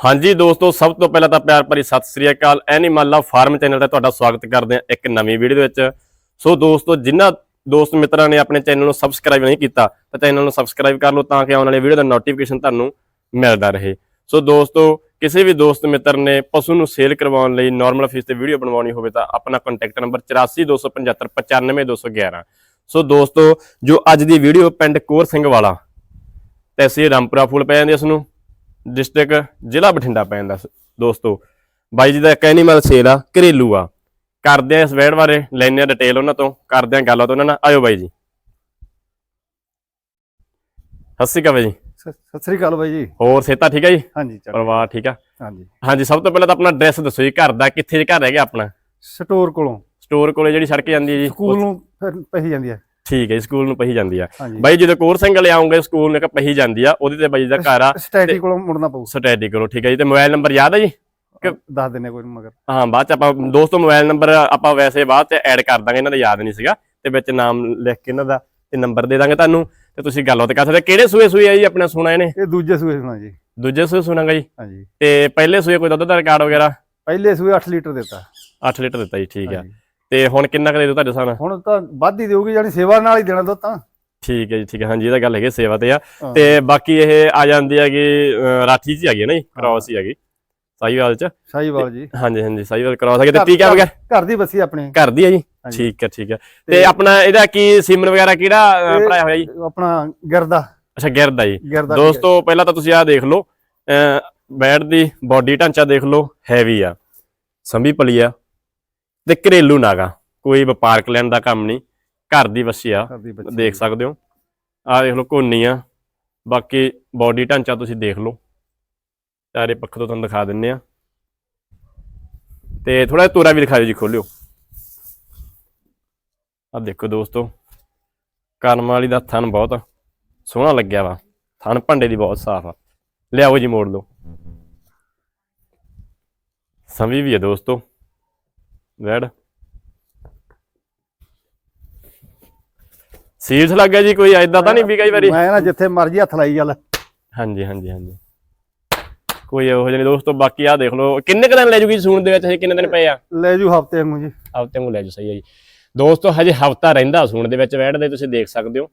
ਹਾਂਜੀ ਦੋਸਤੋ, ਸਭ ਤੋਂ ਪਹਿਲਾਂ ਤਾਂ ਪਿਆਰ ਭਰੀ ਸਤਿ ਸ੍ਰੀ ਅਕਾਲ। ਐਨੀਮਲ ਲਵ ਫਾਰਮ ਚੈਨਲ ਤੇ ਤੁਹਾਡਾ ਸਵਾਗਤ ਕਰਦੇ ਹਾਂ ਇੱਕ ਨਵੀਂ ਵੀਡੀਓ ਵਿੱਚ। ਸੋ ਦੋਸਤੋ ਜਿਨ੍ਹਾਂ ਦੋਸਤ ਮਿੱਤਰਾਂ ਨੇ ਆਪਣੇ ਚੈਨਲ ਨੂੰ ਸਬਸਕ੍ਰਾਈਬ ਨਹੀਂ ਕੀਤਾ, ਤਾਂ ਚੈਨਲ ਨੂੰ ਸਬਸਕ੍ਰਾਈਬ ਕਰ ਲਓ ਤਾਂ ਕਿ ਆਉਣ ਵਾਲੀ ਵੀਡੀਓ ਦਾ ਨੋਟੀਫਿਕੇਸ਼ਨ ਤੁਹਾਨੂੰ ਮਿਲਦਾ ਰਹੇ। ਸੋ ਦੋਸਤੋ, ਕਿਸੇ ਵੀ ਦੋਸਤ ਮਿੱਤਰ ਨੇ ਪਸ਼ੂ ਨੂੰ ਸੇਲ ਕਰਵਾਉਣ ਲਈ ਨਾਰਮਲ ਫੀਸ ਤੇ ਵੀਡੀਓ ਬਣਵਾਉਣੀ ਹੋਵੇ ਤਾਂ ਆਪਣਾ ਕੰਟੈਕਟ ਨੰਬਰ 8427595211 95211 ਸੋ ਦੋਸਤੋ, ਜੋ ਅੱਜ ਦੀ ਵੀਡੀਓ ਪਿੰਡ ਕੋਰ ਸਿੰਘ ਵਾਲਾ ਤਹਿਸੀਲ ਰਾਮਪੁਰਾ ਫੁੱਲ ਪੈ ਜਾਂਦੀ ਇਸ ਨੂੰ। ਡਿਸਟ੍ਰਿਕਟ ਜ਼ਿਲ੍ਹਾ ਬਠਿੰਡਾ ਪੈ ਜਾਂਦਾ ਸ- ਦੋਸਤੋ। ਬਾਈ ਜੀ ਦਾ ਇੱਕ ਐਨੀਮਲ ਸੇਲ ਆ ਘਰੇਲੂ ਆ। ਕਰਦੇ ਆ ਇਸ ਵੈੜ ਬਾਰੇ ਲੈਣੇ ਆ ਡਿਟੇਲ ਉਹਨਾਂ ਤੋਂ ਕਰਦੇ ਆ ਗੱਲਬਾਤ ਉਹਨਾਂ ਨਾਲ। ਆਇਓ ਬਾਈ ਜੀ। ਸਤਿ ਸ਼੍ਰੀ ਅਕਾਲ ਬਾਈ ਜੀ। ਸਤਿ ਸ੍ਰੀ ਅਕਾਲ ਬਾਈ ਜੀ। ਹੋਰ ਸੇਤਾ ਠੀਕ ਹੈ ਜੀ? ਹਾਂਜੀ ਪਰਿਵਾਰ ਠੀਕ ਆ? ਹਾਂਜੀ। ਹਾਂਜੀ ਸਭ ਤੋਂ ਪਹਿਲਾਂ ਤਾਂ ਆਪਣਾ ਐਡਰੈਸ ਦੱਸੋ ਜੀ ਘਰ ਦਾ ਕਿੱਥੇ ਜੇ ਘਰ ਹੈਗਾ ਆਪਣਾ? ਸਟੋਰ ਕੋਲੋਂ। ਸਟੋਰ ਕੋਲੇ ਜਿਹੜੀ ਸੜਕ ਜਾਂਦੀ ਹੈ ਜੀ। ਸਕੂਲ ਨੂੰ ਫਿਰ ਪਹੀ ਜਾਂਦੀ ਹੈ। ਠੀਕ ਹੈ ਜੀ ਸਕੂਲ ਨੂੰ ਪਹੀ ਜਾਂਦੀ ਆ। ਹਾਂਜੀ। ਬਾਈ ਜਦੋਂ ਕੋਰ ਸਿੰਘ ਵਾਲੇ ਆਉਂਗੇ ਸਕੂਲ ਨੂੰ ਇੱਕ ਪਹੀ ਜਾਂਦੀ ਆ ਉਹਦੇ ਤੇ ਬਾਈ ਦਾ ਘਰ ਆ ਸਟੈਡੀ ਕੋਲੋਂ ਮੁੜਨਾ ਪਊ। ਸਟੈਡੀ ਕਰੋ ਠੀਕ ਹੈ ਜੀ ਤੇ ਮੋਬਾਈਲ ਨੰਬਰ ਯਾਦ ਹੈ ਜੀ? ਦੱਸ ਦਿੰਨੇ ਕੋਈ ਨੀ ਮਗਰ। ਹਾਂ ਬਾਅਦ ਚ ਆਪਾਂ ਦੋਸਤੋ ਮੋਬਾਈਲ ਨੰਬਰ ਆਪਾਂ ਵੈਸੇ ਬਾਅਦ ਚ ਐਡ ਕਰ ਦਾਂਗੇ ਇਹਨਾਂ ਦਾ ਯਾਦ ਨਹੀਂ ਸੀਗਾ ਤੇ ਵਿੱਚ ਨਾਮ ਲਿਖ ਕੇ ਇਹਨਾਂ ਦਾ ਤੇ ਨੰਬਰ ਦੇ ਦਾਂਗੇ ਤੁਹਾਨੂੰ ਤੇ ਤੁਸੀਂ ਗੱਲਬਾਤ ਕਰ ਸਕਦੇ ਕਿਹੜੇ ਸੂਏ ਸੂਏ ਆ ਜੀ ਆਪਣਾ ਸੁਣਾ ਇਹਨੇ? ਇਹ ਦੂਜੇ ਸੂਏ ਸੁਣਾ ਜੀ। ਦੂਜੇ ਸੂਏ ਸੁਣਾਗਾ ਜੀ। ਹਾਂਜੀ। ਤੇ ਪਹਿਲੇ ਸੂਏ ਕੋਈ ਦੁੱਧ ਦਾ ਰਿਕਾਰਡ ਵਗੈਰਾ? ਪਹਿਲੇ ਸੂਏ 8 ਲੀਟਰ ਦਿੱਤਾ। 8 ਲੀਟਰ ਦਿੱਤਾ ਜੀ ਠੀਕ ਆ। ਹਾਂਜੀ। ਤੇ ਹੁਣ ਕਿੰਨਾ ਕੁ ਦੇ ਦਿਓ ਤੁਹਾਡੇ ਸਾਹਮਣੇ ਹੁਣ ਤਾਂ ਵੱਧ ਹੀ ਦੇਊਗੀ ਜਾਨੀ ਸੇਵਾ ਨਾਲ ਹੀ ਦੇਣਾ ਦੁੱਧ ਤਾਂ। ਠੀਕ ਹੈ ਜੀ ਠੀਕ ਹੈ। ਹਾਂਜੀ ਇਹਦਾ ਗੱਲ ਹੈਗੀ ਸੇਵਾ ਤੇ ਆ। ਤੇ ਬਾਕੀ ਇਹ ਆ ਜਾਂਦੀ ਹੈਗੀ ਰਾਠੀ ਹੀ ਹੈਗੀ ਨਾ ਜੀ ਕ੍ਰਾਸ ਹੀ ਹੈਗੀ। ਸਾਈਵਾਲ ਚ। ਸ਼ਾਹੀਵਾਲ ਜੀ। ਹਾਂਜੀ ਹਾਂਜੀ ਸਾਈਵਾਲ ਕ੍ਰਾਸ ਹੈਗੀ। ਤੇ ਟੀਕਾ ਵਗੈਰਾ ਘਰ ਦੀ ਬੱਸੀ ਆਪਣੀ। ਘਰ ਦੀ ਹੈ ਜੀ। ਠੀਕ ਹੈ ਠੀਕ ਹੈ। ਤੇ ਆਪਣਾ ਇਹਦਾ ਕੀ ਸਿਮਨ ਵਗੈਰਾ ਕਿਹੜਾ ਭਰਾਇਆ ਹੋਇਆ ਜੀ? ਆਪਣਾ ਗਿਰਦਾ। ਅੱਛਾ ਗਿਰਦਾ ਜੀ। ਦੋਸਤੋ ਪਹਿਲਾਂ ਤਾਂ ਤੁਸੀਂ ਆਹ ਦੇਖ ਲਓ। ਬੈਡ ਦੀ ਬਾਡੀ ਢਾਂਚਾ ਦੇਖ ਲਓ ਹੈਵੀ ਆ। ਸੰਭੀ ਪਲੀ ਆ। ਤੇ ਘਰੇਲੂ ਨਾਗਾ ਕੋਈ ਵਪਾਰਕ ਲੈਣ ਦਾ ਕੰਮ ਨਹੀਂ ਘਰ ਦੀ ਵੱਛੀ ਆ ਦੇਖ ਸਕਦੇ ਹੋ। ਆਹ ਦੇਖ ਲਓ ਕੋਨੀ ਆ ਬਾਕੀ ਬਾਡੀ ਢਾਂਚਾ ਤੁਸੀਂ ਦੇਖ ਲਓ। ਚਾਰੇ ਪੱਖ ਤੋਂ ਤੁਹਾਨੂੰ ਦਿਖਾ ਦਿੰਨੇ ਆ। ਤੇ ਥੋੜਾ ਜਿਹਾ ਤੋਰਾ ਵੀ ਦਿਖਾਓ ਜੀ ਖੋਲਿਓ। ਆ ਦੇਖੋ ਦੋਸਤੋ ਕਰਮ ਵਾਲੀ ਦਾ ਥਣ ਬਹੁਤ ਸੋਹਣਾ ਲੱਗਿਆ ਵਾ। ਥਣ ਭੰਡੇ ਦੀ ਬਹੁਤ ਸਾਫ਼ ਆ। ਲਿਆਓ ਜੀ ਮੋੜ ਲਓ। ਸੰਵੀ ਵੀ ਹੈ ਦੋਸਤੋ। ਵੈੜ ਸੀਲਸ ਲੱਗ ਗਿਆ ਜੀ ਕੋਈ ਐਦਾਂ ਤਾਂ ਨਹੀਂ ਵੀ ਕਈ ਵਾਰੀ। ਮੈਂ ਨਾ ਜਿੱਥੇ ਮਰਜ਼ੀ ਹੱਥ ਲਾਈ ਚੱਲ। ਹਾਂਜੀ ਹਾਂਜੀ ਹਾਂਜੀ। ਕੋਈ ਇਹੋ ਜਿਹੇ ਦੋਸਤੋ ਬਾਕੀ ਆ ਦੇਖ ਲਓ। ਕਿੰਨੇ ਕੁ ਦਿਨ ਲੈ ਜੂਗੀ ਸੂਣ ਦੇ ਵਿੱਚ? ਹਜੇ ਕਿੰਨੇ ਦਿਨ ਪਏ ਆ? ਲੈ ਜੂ ਹਫ਼ਤੇ ਵਾਂਗੂ ਜੀ। ਹਫ਼ਤੇ ਨੂੰ ਲੈ ਜਾਓ ਸਹੀ ਹੈ ਜੀ। ਦੋਸਤੋ ਹਜੇ ਹਫਤਾ ਰਹਿੰਦਾ ਸੂਣ ਦੇ ਵਿੱਚ ਵੈੜ ਦੇ ਤੁਸੀਂ ਦੇਖ ਸਕਦੇ ਹੋ।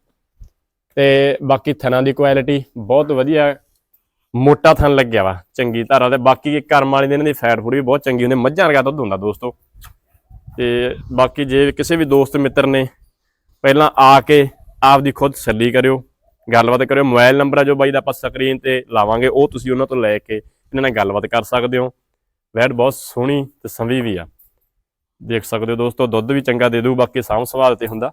ਤੇ ਬਾਕੀ ਥਣਾ ਦੀ ਕੁਆਲਿਟੀ ਬਹੁਤ ਵਧੀਆ। ਮੋਟਾ ਥਣ ਲੱਗਿਆ ਵਾ ਚੰਗੀ ਧਾਰਾ ਤੇ ਬਾਕੀ ਕਰਮ ਵਾਲੀ ਦੇ ਇਹਨਾਂ ਦੀ ਫੈਟ ਫੂਡ ਵੀ ਬਹੁਤ ਚੰਗੀ ਹੁੰਦੀ ਮੱਝਾਂ ਵਰਗਾ ਦੁੱਧ ਹੁੰਦਾ ਦੋਸਤੋ। ਤੇ ਬਾਕੀ ਜੇ ਕਿਸੇ ਵੀ ਦੋਸਤ ਮਿੱਤਰ ਨੇ ਪਹਿਲਾਂ ਆ ਕੇ ਆਪ ਦੀ ਖੁਦ ਸੱਲੀ ਕਰਿਓ, ਗੱਲਬਾਤ ਕਰਿਓ, ਮੋਬਾਈਲ ਨੰਬਰ ਆ ਜੋ ਬਾਈ ਦਾ ਆਪਾਂ ਸਕਰੀਨ ਤੇ ਲਾਵਾਂਗੇ, ਉਹ ਤੁਸੀਂ ਉਹਨਾਂ ਤੋਂ ਲੈ ਕੇ ਇਹਨਾਂ ਨਾਲ ਗੱਲਬਾਤ ਕਰ ਸਕਦੇ ਹੋ। ਵੈੜ ਬਹੁਤ ਸੋਹਣੀ ਤੇ ਸੰਭੀ ਵੀ ਆ। ਦੇਖ ਸਕਦੇ ਹੋ ਦੋਸਤੋ, ਦੁੱਧ ਵੀ ਚੰਗਾ ਦੇ ਦੂ ਬਾਕੀ ਸਾਂਭ ਸੰਭਾਲ ਤੇ ਹੁੰਦਾ।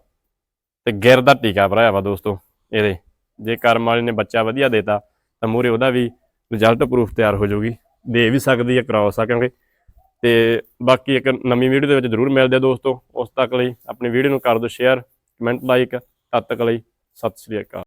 ਤੇ ਗਿਰ ਦਾ ਟੀਕਾ ਭਰਾਇਆ ਵਾ ਦੋਸਤੋ, ਇਹਦੇ। ਜੇ ਕਰਮ ਵਾਲੇ ਨੇ ਬੱਚਾ ਵਧੀਆ ਦੇਤਾ, ਤਾਂ ਮੂਰੇ ਉਹਦਾ ਵੀ ਰਿਜ਼ਲਟ ਪ੍ਰੂਫ ਤਿਆਰ ਹੋ ਜਾਊਗੀ। ਦੇ ਵੀ ਸਕਦੀ ਹੈ ਕ੍ਰਾਸ ਆ, ਕਿਉਂਕਿ ਤੇ ਬਾਕੀ ਇੱਕ ਨਵੀਂ ਵੀਡੀਓ ਦੇ ਵਿੱਚ ਜ਼ਰੂਰ ਮਿਲਦੇ ਆ ਦੋਸਤੋ। ਉਸ ਤੱਕ ਲਈ ਆਪਣੀ ਵੀਡੀਓ ਨੂੰ ਕਰ ਦਿਓ ਸ਼ੇਅਰ ਕਮੈਂਟ ਲਾਈਕ ਤਦ ਤੱਕ ਲਈ ਸਤਿ ਸ੍ਰੀ ਅਕਾਲ।